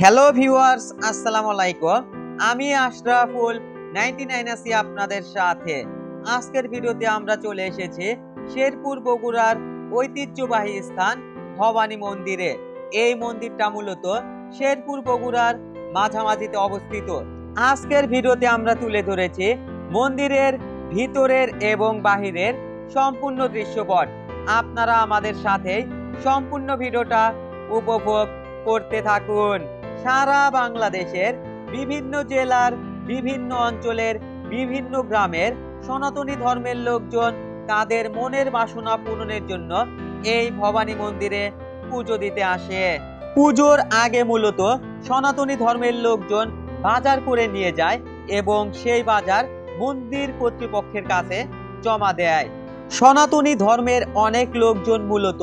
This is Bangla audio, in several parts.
হ্যালো ভিউয়ার্স আসসালামু আলাইকুম। আমি আশরাফুল নাইনটি নাইন আছি আপনাদের সাথে। আজকের ভিডিওতে আমরা চলে এসেছি শেরপুর বগুড়ার ঐতিহ্যবাহী স্থান ভবানী মন্দিরে। এই মন্দিরটা মূলত শেরপুর বগুড়ার মাঝামাঝিতে অবস্থিত। আজকের ভিডিওতে আমরা তুলে ধরেছি মন্দিরের ভিতরের এবং বাহিরের সম্পূর্ণ দৃশ্যপট। আপনারা আমাদের সাথে সম্পূর্ণ ভিডিওটা উপভোগ করতে থাকুন। সারা বাংলাদেশের বিভিন্ন জেলার, বিভিন্ন অঞ্চলের, বিভিন্ন গ্রামের সনাতনী ধর্মের লোকজন তাদের মনের বাসনা পূরণের জন্য এই ভবানী মন্দিরে পুজো দিতে আসে। পুজোর আগে মূলত সনাতনী ধর্মের লোকজন বাজার করে নিয়ে যায় এবং সেই বাজার মন্দির কর্তৃপক্ষের কাছে জমা দেয়। সনাতনী ধর্মের অনেক লোকজন মূলত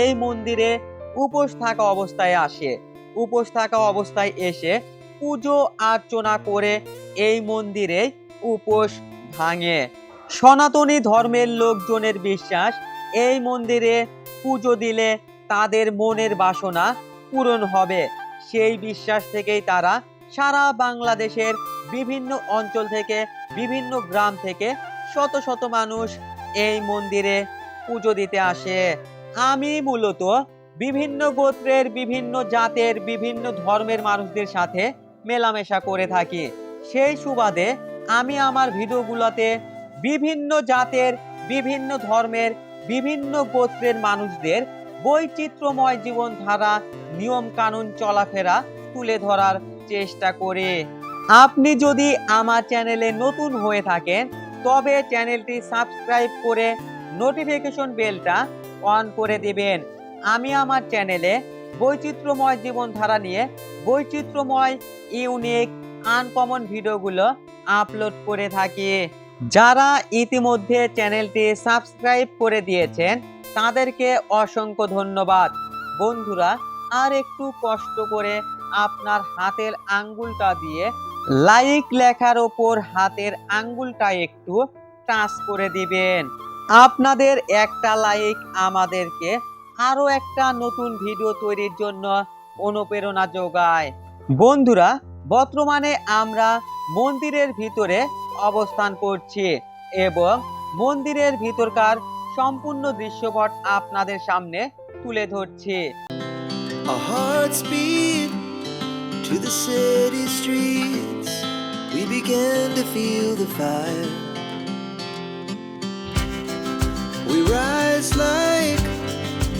এই মন্দিরে উপোস থাকা অবস্থায় আসে। উপোস থাকা অবস্থায় এসে পুজো অর্চনা করে এই মন্দিরে উপোস ভাঙে। সনাতনী ধর্মের লোকজনের বিশ্বাস, এই মন্দিরে পুজো দিলে তাদের মনের বাসনা পূরণ হবে। সেই বিশ্বাস থেকেই তারা সারা বাংলাদেশের বিভিন্ন অঞ্চল থেকে, বিভিন্ন গ্রাম থেকে শত শত মানুষ এই মন্দিরে পুজো দিতে আসে। আমি মূলত বিভিন্ন গোত্রের, বিভিন্ন জাতের, বিভিন্ন ধর্মের মানুষদের সাথে মেলামেশা করে থাকি। সেই সুবাদে আমি আমার ভিডিওগুলোতে বিভিন্ন জাতের, বিভিন্ন ধর্মের, বিভিন্ন গোত্রের মানুষদের বৈচিত্র্যময় জীবনধারা নিয়ম কানুন চলাফেরা তুলে ধরার চেষ্টা করি। আপনি যদি আমার চ্যানেলে নতুন হয়ে থাকেন, তবে চ্যানেলটি সাবস্ক্রাইব করে নোটিফিকেশন বেলটা অন করে দিবেন। আমি আমার চ্যানেলে বৈচিত্র্যময় জীবনধারা নিয়ে বৈচিত্র্যময় ইউনিক আনকমন ভিডিওগুলো আপলোড করে থাকি। যারা ইতিমধ্যে চ্যানেলটি সাবস্ক্রাইব করে দিয়েছেন, তাদেরকে অসংখ্য ধন্যবাদ। বন্ধুরা, আর একটু কষ্ট করে আপনার হাতের আঙ্গুলটা দিয়ে লাইক লেখার ওপর হাতের আঙ্গুলটা একটু টাচ করে দিবেন। আপনাদের একটা লাইক আমাদেরকে আরও একটা নতুন ভিডিও তৈরির জন্য অনুপ্রেরণা যোগায় বন্ধুরা, বর্তমানে আমরা মন্দিরের ভিতরে অবস্থান করছি এবং মন্দিরের ভিতরকার সম্পূর্ণ দৃশ্যপট আপনাদের সামনে তুলে ধরছি to. We rise like